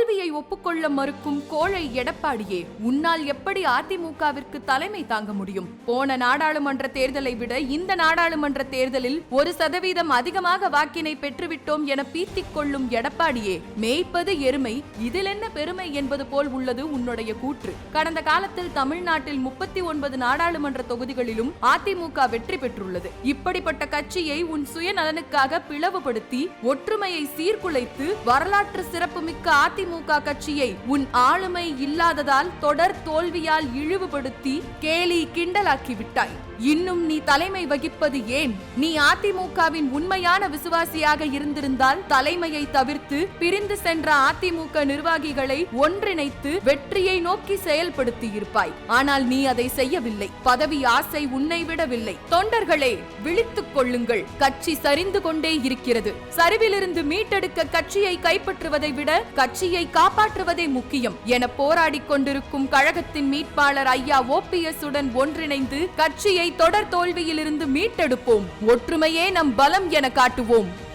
தோல்வியை ஒப்புக்கொள்ள மறுக்கும் கோழை எடப்பாடியே உன்னால் எப்படி அதிமுகவிற்கு தலைமை தாங்க முடியும்? போன நாடாளுமன்ற தேர்தலை விட இந்த நாடாளுமன்ற தேர்தலில் ஒரு சதவீதம் அதிகமாக வாக்கினை பெற்றுவிட்டோம் என பீத்திக் கொள்ளும் எடப்பாடியே மேய்ப்பது எருமை இதில் என்ன பெருமை என்பது போல் உள்ளது உன்னுடைய கூற்று. கடந்த காலத்தில் தமிழ்நாட்டில் முப்பத்தி ஒன்பது நாடாளுமன்ற தொகுதிகளிலும் அதிமுக வெற்றி பெற்றுள்ளது. இப்படிப்பட்ட கட்சியை உன் சுயநலனுக்காக பிளவுபடுத்தி ஒற்றுமையை சீர்குலைத்து வரலாற்று சிறப்புமிக்க அதிமுக கட்சியை உன் ஆளுமை இல்லாததால் தொடர் தோல்வியால் இழிவுபடுத்தி கேலி கிண்டலாக்கி விட்டாய் இன்னும் நீ தலைமை வகிப்பது ஏன்? நீ அதிமுகவின் உண்மையான விசுவாசியாக இருந்திருந்தால் தலைமையை தவிர்த்து பிரிந்து சென்ற அதிமுக நிர்வாகிகளை ஒன்றிணைத்து வெற்றியை நோக்கி செயல்படுத்தி இருப்பாய் ஆனால் நீ அதை செய்யவில்லை. பதவி ஆசை உன்னை விடவில்லை. தொண்டர்களே விழித்துக் கொள்ளுங்கள். கட்சி சரிந்து கொண்டே இருக்கிறது. சரிவிலிருந்து மீட்டெடுக்க கட்சியை கைப்பற்றுவதை விட கட்சியை காப்பாற்றுவதே முக்கியம் என போராடிக் கொண்டிருக்கும் கழகத்தின் மீட்பாளர் ஐயா ஓபிஎஸ் உடன் ஒன்றிணைந்து கட்சியை தொடர் தோல்வியிலிருந்து மீட்டெடுப்போம். ஒற்றுமையே நம் பலம் என காட்டுவோம்.